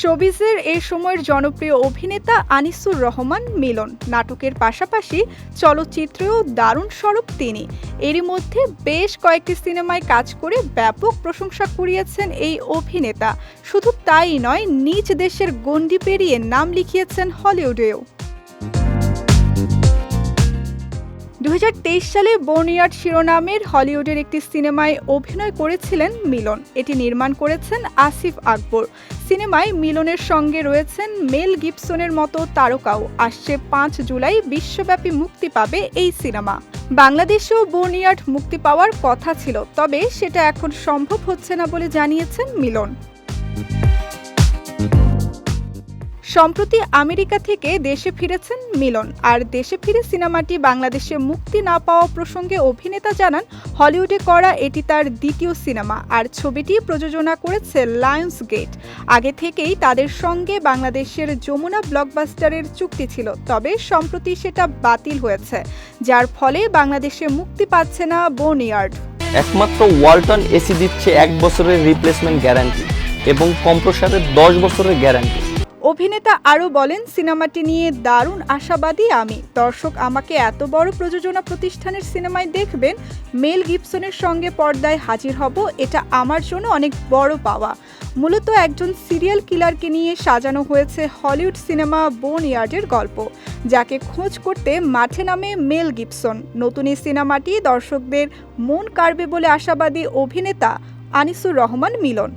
শোবিজের এই সময়ের জনপ্রিয় অভিনেতা আনিসুর রহমান মিলন। নাটকের পাশাপাশি চলচ্চিত্রেও দারুণ স্বরূপ তিনি। এরই মধ্যে বেশ কয়েকটি সিনেমায় কাজ করে ব্যাপক প্রশংসা কুড়িয়েছেন এই অভিনেতা। শুধু তাই নয়, নিজ দেশের গণ্ডি পেরিয়ে নাম লিখিয়েছেন হলিউডেও। দু হাজার তেইশ সালে বর্নিয়ার্ড শিরোনামের হলিউডের একটি সিনেমায় অভিনয় করেছিলেন মিলন। এটি নির্মাণ করেছেন আসিফ আকবর। সিনেমায় মিলনের সঙ্গে রয়েছেন মেল গিবসনের মতো তারকাও। আসছে পাঁচ জুলাই, বিশ্বব্যাপী মুক্তি পাবে এই সিনেমা। বাংলাদেশেও বর্নিয়ার্ড মুক্তি পাওয়ার কথা ছিল, তবে সেটা এখন সম্ভব হচ্ছে না বলে জানিয়েছেন মিলন। সম্প্রতি আমেরিকা থেকে দেশে ফিরেছেন মিলন। আর দেশে ফিরে সিনেমাটি বাংলাদেশে মুক্তি না পাওয়া প্রসঙ্গে অভিনেতা জানান, হলিউডে করা এটি তার দ্বিতীয় সিনেমা। আর ছবিটি প্রযোজনা করেছে লায়ন্স গেট আগে থেকেই তাদের সঙ্গে বাংলাদেশের যমুনা ব্লকবাস্টারের চুক্তি ছিল, তবে সম্প্রতি সেটা বাতিল হয়েছে, যার ফলে বাংলাদেশে মুক্তি পাচ্ছে না বোনিয়ার্ড। একমাত্র ওয়ালটন এসি দিচ্ছে এক বছরের রিপ্লেসমেন্ট গ্যারান্টি এবং কম্প্রসারের দশ বছরের গ্যারান্টি অভিনেতা আরও বলেন, সিনেমাটি নিয়ে দারুণ আশাবাদী আমি। দর্শক আমাকে এত বড় প্রযোজনা প্রতিষ্ঠানের সিনেমায় দেখবেন, মেল গিবসনের সঙ্গে পর্দায় হাজির হব, এটা আমার জন্য অনেক বড় পাওয়া। মূলত একজন সিরিয়াল কিলারকে নিয়ে সাজানো হয়েছে হলিউড সিনেমা বোন ইয়ার্ডের গল্প, যাকে খোঁজ করতে মাঠে নামে মেল গিবসন। নতুন এই সিনেমাটি দর্শকদের মন কাড়বে বলে আশাবাদী অভিনেতা আনিসুর রহমান মিলন।